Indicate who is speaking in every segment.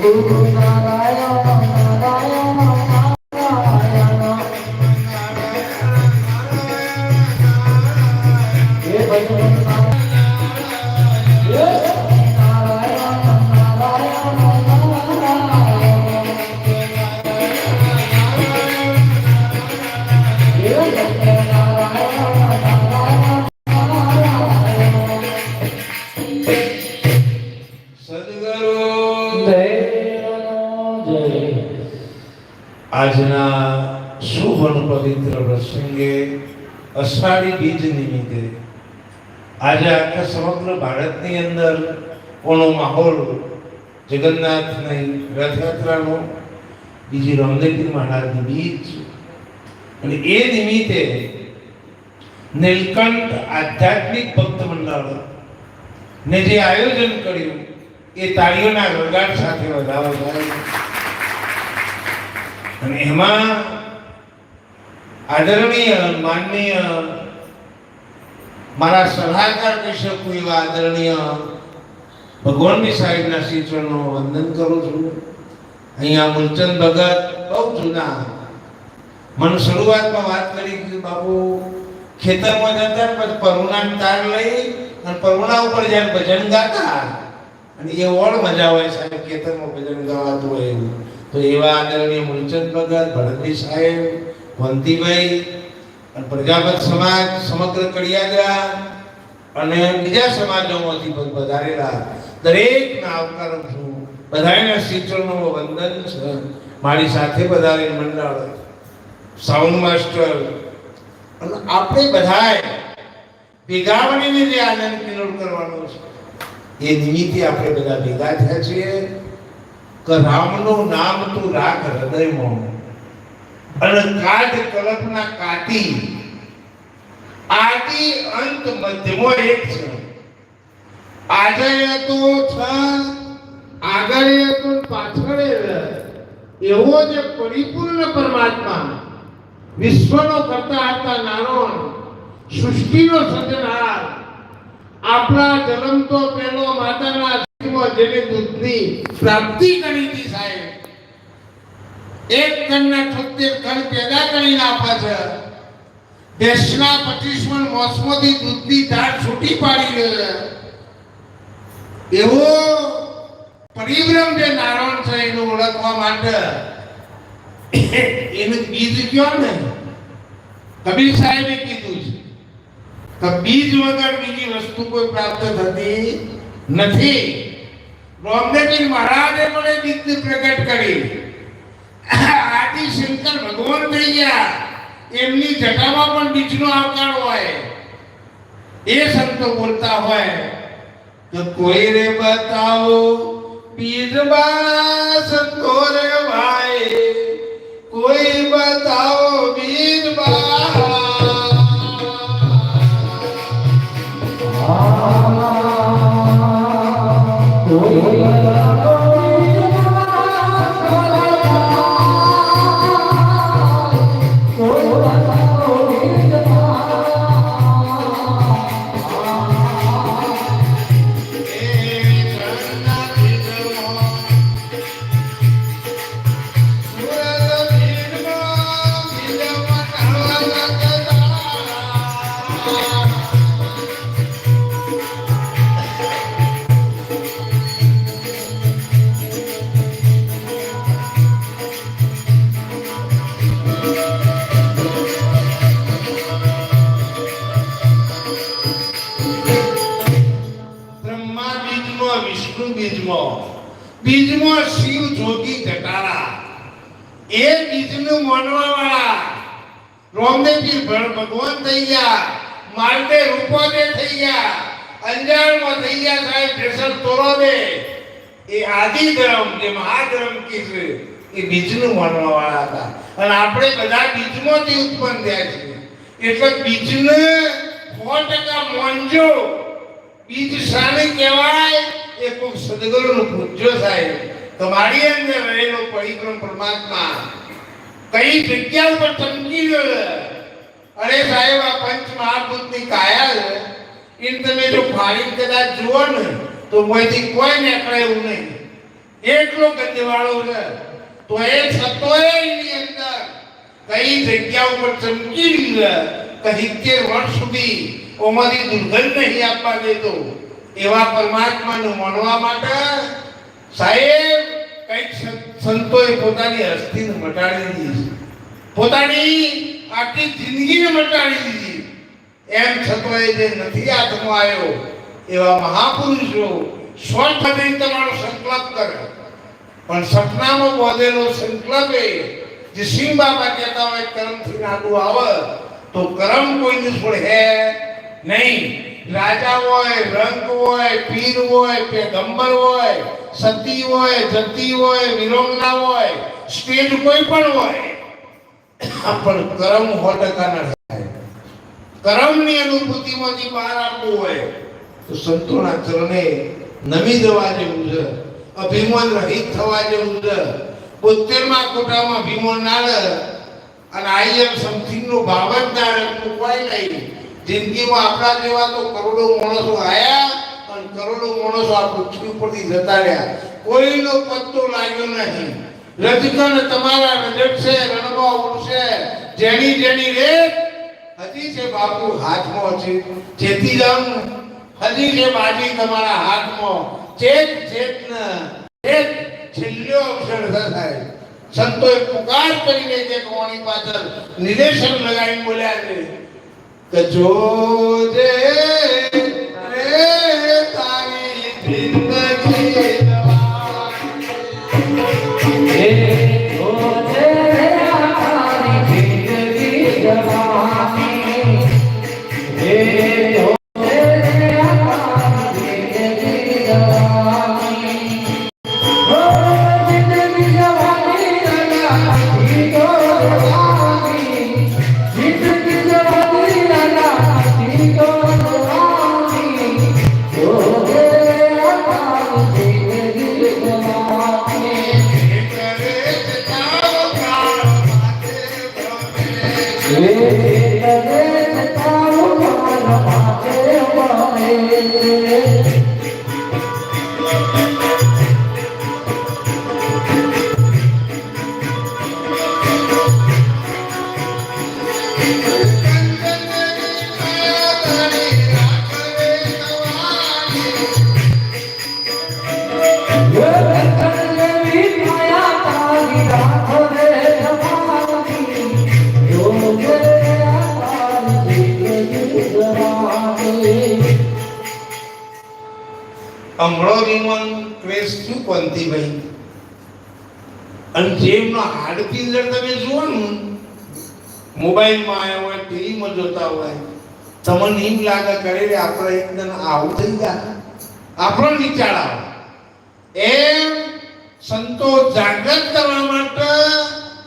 Speaker 1: Vou
Speaker 2: falar શુભ પવિત્ર પ્રસંગે અષાઢી બીજ નિમિત્તે આજે આખા સમગ્ર ભારતની અંદર કોનો માહોલ, જગન્નાથની રથયાત્રાનો, બીજી રામદેવપીર મહારાજની બીજ અને એ નિમિત્તે નીલકંઠ આધ્યાત્મિક ભક્ત મંડળ ને જે આયોજન કર્યું, એ તાળીઓના ગળગાટ સાથે વધારો થાય. અને એમાં આદરણીય, માનનીય, મારા સલાહકાર કહી શકું એવા આદરણીય ભગવાનની સાહેબના શ્રી વંદન કરું છું. અહીંયા મૂલચંદ ભગત બહુ જૂના મને શરૂઆતમાં વાત કરી કે બાપુ, ખેતરમાં જતા પછી પરુણા તાર લઈ અને પરુણા ઉપર જ્યારે ભજન ગાતા. અને એ ઓળ મજા હોય સાહેબ, ખેતરમાં ભજન ગાવાતું હોય તો એવા આદરણીય મૂલચંદ ભગત ભરતભાઈ સાહેબ વંતીભાઈ અને પ્રજાપત સમાજ, સમગ્ર કડિયાદરા અને બીજા સમાજોમાંથી પણ પધારેલા દરેકને આવકારું છું બધાના શિક્ષણનો વંદન છે. મારી સાથે પધારેલ મંડળ સાઉન્ડ માસ્ટર અને આપણે બધાએ ભેગા મળીને જે આનંદ કિલોલ કરવાનો છે, એ નિમિત્તે આપણે બધા ભેગા થયા છીએ કે રામનું નામ તું રાખ હૃદયમાં. અને કાઢ કલ્પના કાતી આદિ અંત મધ્યમો એક છે. આજે તો છ, આગળ તો પાછળ એવો જે પરિપૂર્ણ પરમાત્મા. વિશ્વનો કરતા હતા નાનો સૃષ્ટિનો સર્જનહાર આપણા જન્મ તો પેલો માતાના જેને દૂધની પ્રાપ્તિ કરી હતી સાહેબ. એક કણના છોતેર કણ પેદા કરીને આપે છે. દેશના પચીસ મણ મોસમોથી દૂધની ધાર છૂટી પાડી ગયો છે. એવો પરિભ્રમ જે નારણ છે એનું ઓળખવા માટે. એનું બીજ કયો ને? કબીર સાહેબે કીધું છે. તો બીજ વગર બીજી વસ્તુ કોઈ પ્રાપ્ત થતી નથી. રામદેવજી મહારાજે એ બીજને પ્રગટ કરી. આદિ શંકર ભગવાન થઈ ગયા. એમની જટામાં પણ બીજનો આવકાર હોય. એ સંતો બોલતા હોય તો કોઈ રે બતાવો બીજ બા સંતો રે ભાઈ, કોઈ બતાવો માલદે રૂપોદે થઈ ગયા. અંજારમાં થઈ ગયા સાહેબ, જેસલ તોરોદે એ આદિ ધર્મ, જે મહાધર્મ કીધું એ બીજનું માનવા વાળા હતા. અને આપણે બધા બીજમાંથી ઉત્પન્ન થયા છીએ. એટલે બીજને સો ટકા મોંજો બીજ સામે કહેવાય, એ કોઈ સદગુરુનું પૂજ્યો સાહેબ. તમારી અંદર રહેલો પરિક્રમ પરમાત્મા. કઈ જગ્યા ઉપર ચમકી ગયો છે? અરે સાહેબ, આ પંચ મહાભૂતની કાયા છે. એને તમે જો ફાડી કદાચ જુઓ ને, તો મોયથી કોઈ નીકળે એવું નહીં. એટલો ગંજવાળો છે. તો એ છતોય એની અંદર કઈ જગ્યા ઉપર ચમકી રહ્યું છે કે વર્ષ સુધી ઓમાંથી દુર્ગંધ નહીં આપવા દેતો. એવા પરમાત્માને મળવા માટે સાહેબ, કંઈક સંતોએ પોતાની હસ્તીને મટાડી દીધી પોતાની આખી જિંદગીને મટાડી દીધી. એમ છતાંય જે નથી હાથમાં આવ્યો, એવા મહાપુરુષો સ્વર્થથી તમારો સંકલ્પ કરે. પણ સપનામાં બોધેલો સંકલ્પ એ જે સિંહ બાબા કહેતા હોય, કર્મથી નાડું આવે, તો કર્મ કોઈ નિષ્ફળ હે નહીં. રાજા હોય, રંગ હોય, પીર હોય, પેગંબર હોય, સતી હોય, જતી હોય વિરંગના હોય, સ્ટેજ કોઈ પણ હોય પણ કરમ સો ટકા ના થાય. કરમની અનુભૂતિમાંથી બહાર આવવું હોય, તો સંતોના ચરણે નમી જવા જેવું છે, અભિમાન રહિત થવા જેવું છે. બોતેરમાં કોટામાં ભીમોન ના રહે અને આઈએમ સમથિંગ નો ભાવ જ ના રહે મૂકવાય નહીં. જિંદગીમાં આપણા જેવા તો કરોડો માણસો આયા અને કરોડો માણસો આ પૃથ્વી ઉપરથી જતા રહ્યા. કોઈનો પત્તો લાગ્યો નહીં. રજકન તમારા રજક છે ઉડશે. જેની જેની રેત, હજી છે બાપુ હાથમાં છે. જેથી જાઉં હજી છે બાજી તમારા હાથમાં. ચેત ચેતન ચેત છેલ્લો અક્ષર થાય. સંતોએ પુકાર કરીને જે કોણી પાછળ નિર્દેશન લગાવીને બોલ્યા છે કે જોજે રે તારી કોંતીભાઈ અને જેમનો હાડપિંજર તમે જુઓ ને, મોબાઈલમાં આવ્યા હોય, ટીવીમાં જોતા હોય, તમને એમ લાગે કરે આપણે એકદમ આવું થઈ ગયા. આપણો વિચાર આવે એમ સંતો જાગૃત કરવા માટે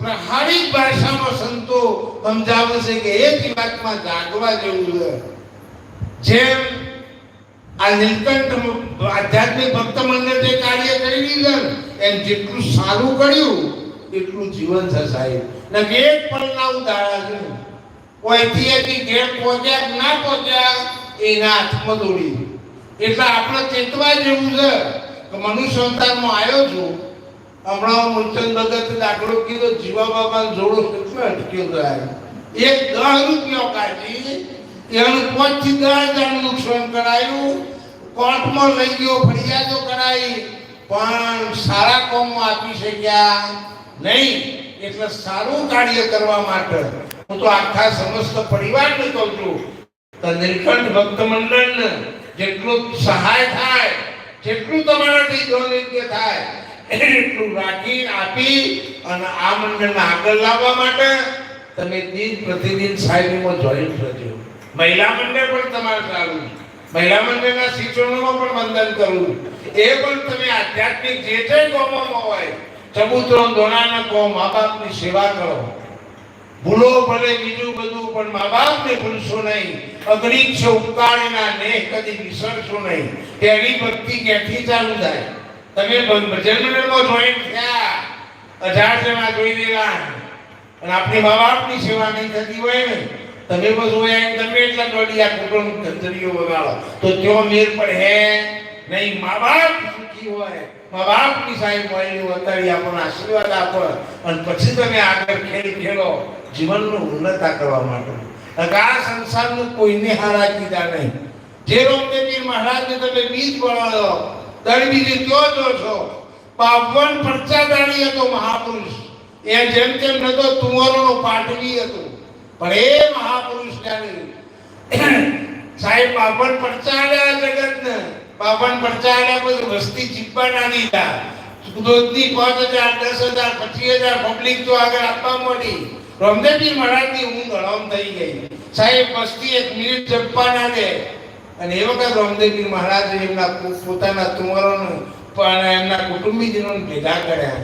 Speaker 2: પ્રહારિક ભાષામાં સંતો સમજાવે છે કે એક વાતમાં જાગવા જેવું છે. જેમ આ નીલકંઠ આધ્યાત્મિક ભક્ત મંડળ જે કાર્ય કરી દીધું એમ જેટલું સારું કર્યું, એટલું જીવન છે ને એક પલના ઉદાહરણ છે. કોઈથી એથી ઘેર પહોંચ્યા ના પહોંચ્યા, એના હાથમાં દોડી એટલે આપણે ચેતવા જેવું છે કે મનુષ્ય સંતાનમાં આવ્યો છું. હમણાં મૂલચંદ ભગત દાખલો કીધો જીવા બાબા જોડો કેટલો અટક્યો થાય એક દસ રૂપિયો કાઢી એનું પાંચથી દસ હજાર નુકસાન કરાયું, કોર્ટમાં લઈ ગયો ફરિયાદો કરાઈ, પણ સારા કોમમાં આપી શક્યા નહીં. એટલે સારું કાર્ય કરવા માટે હું તો આખા સમસ્ત પરિવારને કહું છું તો નીલકંઠ ભક્ત મંડળને જેટલું સહાય થાય, જેટલું તમારાથી જોનિત્ય થાય, એટલું રાખી, આપી અને આ મંડળને આગળ લાવવા માટે તમે દિન પ્રતિદિન સાહેબમાં જોઈન થજો મહિલા મંડળ પણ તમારે સારું મહિલા મંડળના શિક્ષણોમાં પણ વંદન કરું એ પણ તમે આધ્યાત્મિક જે જે કોમોમાં હોય ચબૂતરો દોનાના કો મા બાપની સેવા કરો. ભૂલો ભલે બીજું બધું, પણ મા બાપને ભૂલશો નહીં. અગણિત છે ઉપકારના નેહ કદી વિસરશો નહીં. તેની ભક્તિ ક્યાંથી ચાલુ થાય? તમે ભજન મંડળમાં જોઈન થયા. અઢાર જણા જોઈ લેવા અને આપણી મા બાપની સેવા નહીં થતી હોય ને. તમે બસ હોય તમે એટલા દોડી આ કુટુંબ ધંધરીઓ વગાડો. તો ત્યો મેર પણ હે, નહીં, મા બાપ સુખી હોય. મા બાપની સાહેબ મળેલી વતાડી આપણને આશીર્વાદ આપો. અને પછી તમે આગળ ખેલ ખેલો, જીવનનું ઉન્નતા કરવા માટે. આ સંસારનું કોઈને હારા કીધા નહીં. જે રોમદેવી મહારાજને તમે બીજ બનાવો તળી બીજી કયો જો છો? પાવન ફરચાદાણી હતો મહાપુરુષ. એ જેમ તેમ નતો, તુંવરોનો પાટવી હતો. પણ એ મહાપુરુષ જાણે સાહેબ પાવન પરચાડ્યા જગતને. પાવન પરચાડ્યા પછી વસ્તી ચીપા ના દીધા દૂધની પાંચ હજાર, દસ હજાર, પચીસ હજાર પબ્લિક તો આગળ આપવા મળી રામદેવજી મહારાજની ઊંઘ હળમ થઈ ગઈ. સાહેબ, વસ્તી એક મિનિટ જપવા ના દે અને એ વખત રામદેવજી મહારાજ એમના પોતાના તુંવરોને પણ એમના કુટુંબીજનોને ભેગા કર્યા.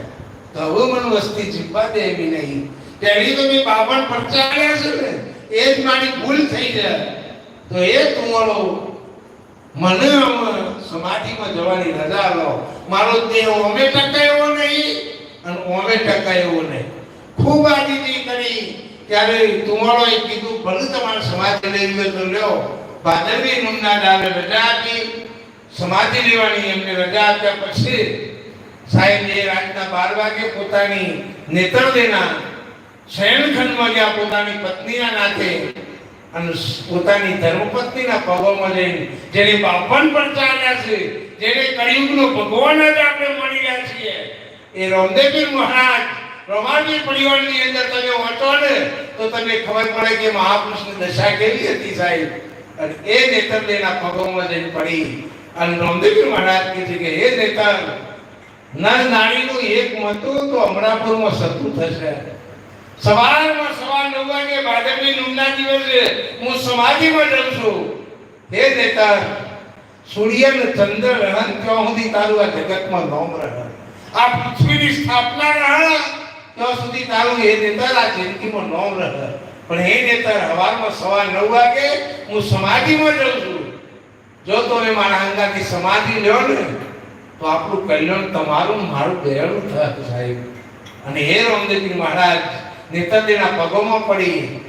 Speaker 2: તો હવે મને વસ્તી જીવવા દે એવી નહીં. પહેલી તો મેં બાવન પરચાડ્યા છે ને, એ જ મારી ભૂલ થઈ જાય. તો એ તુંવરો, મને સમાધિમાં જવાની રજા લો મારો દેહ ઓમે ટકાયો નહીં અને ઓમે ટકાયો નહીં. ખૂબ આદિતી કરી ત્યારે તુમારોએ કીધું, ભલે તમારે સમાધિ લઈ લો તો લ્યો. ભાદરવી નમના ડાલે રજા આપી. સમાધિ લેવાની એમને રજા આપ્યા પછી સાહેબે રાતના બાર વાગે પોતાની નેત્રદેના શયનખંડમાં ગયા પોતાની પત્નીના નાથે અને પોતાની ધર્મપત્નીના પગોમાં જઈને, જેને બાપન પર ચાલ્યા છે, જેને કળિયુગનો ભગવાન જ આપણે મળી રહ્યા છીએ. એ રામદેવજી મહારાજ, રમાજી પરિવારની અંદર તમે વાંચો ને, તો તમને ખબર પડે કે મહાપુરુષની દશા કેવી હતી સાહેબ. અને એ નેતરદેના પગોમાં જઈને પડી. અને રામદેવજી મહારાજ કહે છે કે એ નેતર નર નારીનું એક મતું તો અમરાપુરમાં સતું થશે. સવારમાં સવાર નવ વાગે ભાદરવી નુમના દિવસે હું સમાધિમાં જઉં છું. હે નેતા સૂર્ય ને ચંદ્ર રહન ત્યાં સુધી તારું આ જગતમાં નોમ રહન આ પૃથ્વીની સ્થાપના રહન ત્યાં સુધી તારું હે નેતા આ જિંદગીમાં નોમ રહન પણ હે નેતા સવારમાં સવાર નવ વાગે હું સમાધિમાં જઉં છું. જો તમે મારા અંગાથી સમાધિ લ્યો ને, તો આપણું કલ્યાણ તમારું મારું દયાળું થાય સાહેબ. અને હે રામદેવજી મહારાજ નેતરદેના પગોમાં પડી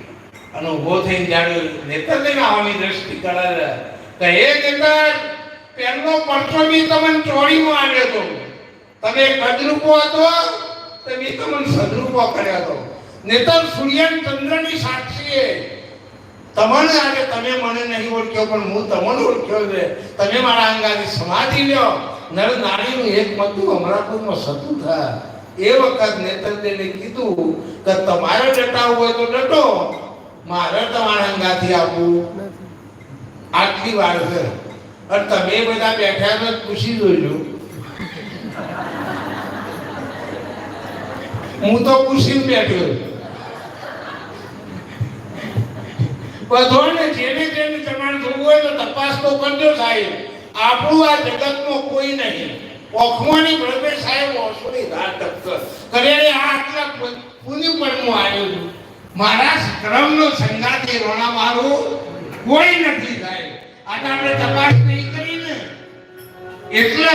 Speaker 2: અને ઊભો થઈને જાડ્યો નેતરદેના આવવાની દ્રષ્ટિ કરે તો એ નેતર પહેલો પરચો બી તમને ચોરીમાં આવ્યો હતો તમે કદરૂપો હતો, તો બી તમને સદરૂપો કર્યો હતો નેતર સૂર્ય ચંદ્રની સાક્ષીએ. તમને આજે તમે મને નહીં ઓળખ્યો, પણ હું તમને ઓળખ્યો છે તમે મારા અંગાની સમાધિ લ્યો. નર નારીનું એક મતું અમરાપુરમાં સતું થાય એ વખત નેતરદેને કીધું કે તમારે ડટાવું હોય તો ડટો, મારે તમારા અંગાથી આપવું આટલી વાર છે. અને તમે બધા બેઠા તો પૂછી જોજો. હું તો પૂછીને બેઠો બધોને જેને જેને તમારે જોવું હોય તો તપાસ તો કરજો સાહેબ. આપણું આ જગતમાં કોઈ નહીં. ઓખવાની પ્રભે સાહેબ ઓસોની રાત કરે આ આટલા પુણ્ય પર હું આવ્યો મારા ક્રમનો સંગાથી રોણા મારું કોઈ નથી સાહેબ. આજે આપણે તપાસ નહીં કરીને એટલે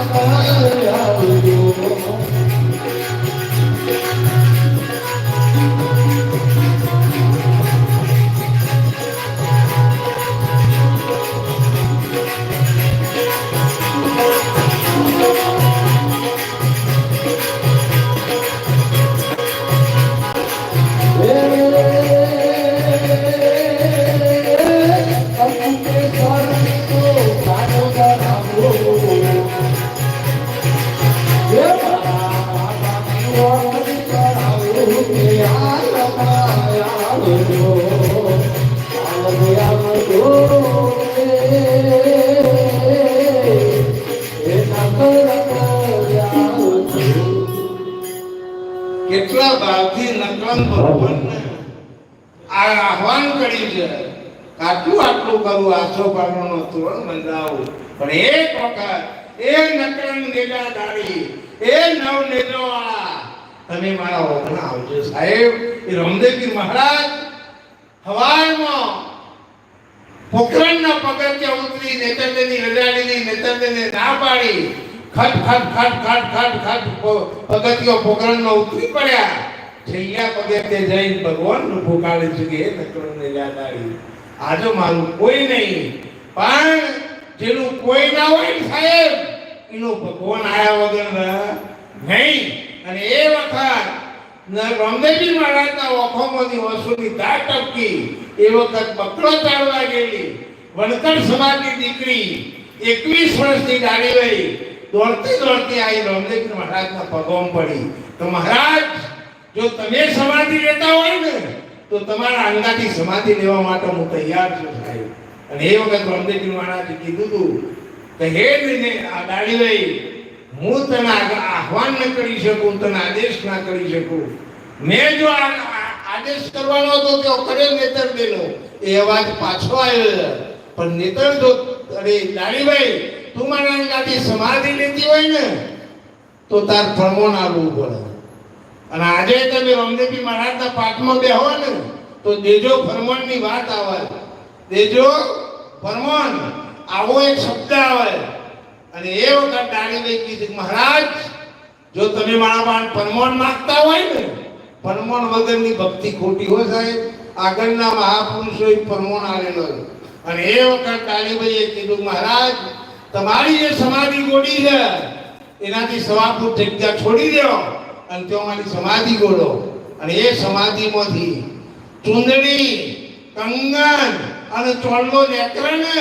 Speaker 1: આવજો
Speaker 2: આ આહવાન કર્યું છે. આટલું આટલું કરું આસો પાડવાનો તોરણ બંધાવું પણ એક વખત એ નકલન નેજા દાડી એ નવ નેજો વાળા તમે મારા ઓગણા આવજો સાહેબ. એ રામદેવજી મહારાજ હવારમાં પોખરણના પગથિયા ઉતરી નેતરદેની રજાડીની નેતરદેને ના પાડી ખટ ખટ ખટ ખટ ખટ ખટ પગથિયો પોખરણનો ઉતરી પડ્યા. છૈયા પગથિયે જઈને ભગવાનનું પુકારે છે કે હે નકળને યાદ આજો મારું કોઈ નહીં, પણ જેનું કોઈ ના હોય સાહેબ, એનું ભગવાન આયા વગર નહીં. અને એ વખત રામદેવજી મહારાજના ઓખોમાંથી વસુની દાટ ટપકી, એ વખત બકરો ચાલવા ગયેલી. વણકર સમાજની દીકરી એકવીસ વર્ષની ગાડી વહી. દોડતી દોડતી આવી રામદેવજી મહારાજના પગોમ પડી. તો મહારાજ, જો તમે સમાધિ લેતા હોય ને, તો તમારા અંગાથી સમાધિ લેવા માટે હું તૈયાર છું સાહેબ. અને એ વખત રામદેવજી મહારાજે કીધું હતું કે હે આ ગાડી વહી. હું તને આહવાન ન કરી શકું, તને આદેશ ના કરી શકું. મેં જો આદેશ કરવાનો હતો તો કરે નેતર દેનો એ અવાજ પાછો આવ્યો પણ નેતર જો, અરે દાડીભાઈ તું મારા ગાડી સમાધિ લેતી હોય ને, તો તાર ફરમોન આવવું પડે. અને આજે તમે રામદેવજી મહારાજના પાઠમાં બેહો ને, તો દેજો ફરમણની વાત આવે. દેજો ફરમણ, આવો એક શબ્દ આવે. અને એ વખત દાડીભાઈ કીધું મહારાજ, જો તમે મારા પાસે ફરમાન માંગતા હોય ને ફરમાન વગરની ભક્તિ ખોટી હોય સાહેબ. આગળના મહાપુરુષો ફરમાન આવેલો અને એ વખત દાડીભાઈએ કીધું, મહારાજ, તમારી જે સમાધિ ગોડી છે, એનાથી સવા ફૂટ જગ્યા છોડી દો અને ત્યાં મારી સમાધિ ગોળો અને એ સમાધિમાંથી ચૂંદડી, કંગન અને ચોલ્લો નેત્ર ને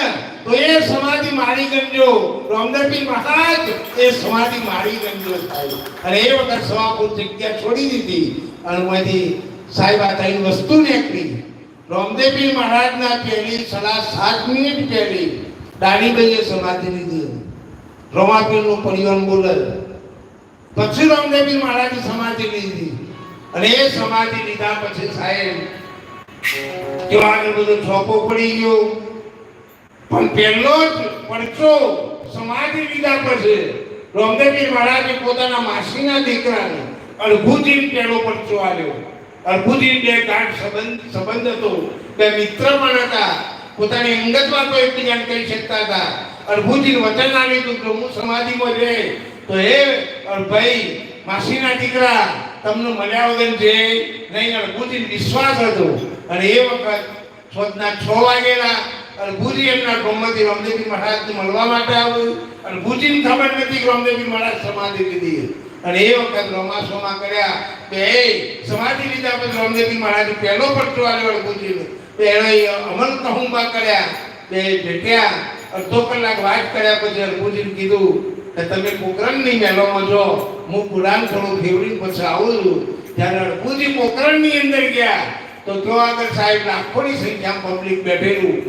Speaker 2: તો એ સમાધિ મારી ગણજો. રામદેવજી મહારાજ, એ સમાધિ મારી ગણજો સાહેબ. અને એ વખત સવાપુર જગ્યા છોડી દીધી. અને માંથી સાહેબ આ ત્રણ વસ્તુ નીકળી. રામદેવજી મહારાજના પહેલી સલાહ સાત મિનિટ પહેલી દાડીભાઈએ સમાધિ લીધી. રમાપીરનું પરિવાર બોલે. પછી રામદેવજી મહારાજની સમાધિ લીધી. અને એ સમાધિ લીધા પછી સાહેબ, જો આગળ બધો ચોપો પડી ગયો. પણ પહેલો જ પડચો સમાધિ લીધા પછી રામદેવજી મહારાજે પોતાના માસીના દીકરાને અડભુજી પહેલો પડચો આવ્યો અડભુજી બે ગાઢ સંબંધ સંબંધ હતો. બે મિત્ર પણ હતા. પોતાની અંગતમાં તો એકબીજાને કહી શકતા હતા. અડભુજીને વચન આવી હતું કે હું સમાધિમાં રહે. તો હે ભાઈ, માસીના દીકરા, તમને મળ્યા વગર છે નહીં અડભુજીને વિશ્વાસ હતો. અને એ વખત સોજના છ વાગેલા અને ભુજી એમના ગોમતી રામદેવી મહારાજને મળવા માટે આવ્યું અને ભુજીને ખબર નથી કે રામદેવી મહારાજ સમાધિ લીધી અને એ વખત રમાસોમાં કર્યા કે, એ, સમાધિ લીધા પછી રામદેવી મહારાજ પહેલો પટ્ટો આવ્યો ભુજીને. તો એણે અમલ કહુંબા કર્યા બે ભેટ્યા અડધો કલાક વાત કર્યા પછી અરભુજીને કીધું કે, તમે પોકરણની મહેલોમાં છો હું પુરાણ થોડું ફેવરી પછી આવું છું. ત્યારે અરભુજી પોકરણની અંદર ગયા. તો તો આગળ સાહેબ લાખોની સંખ્યામાં પબ્લિક બેઠેલું.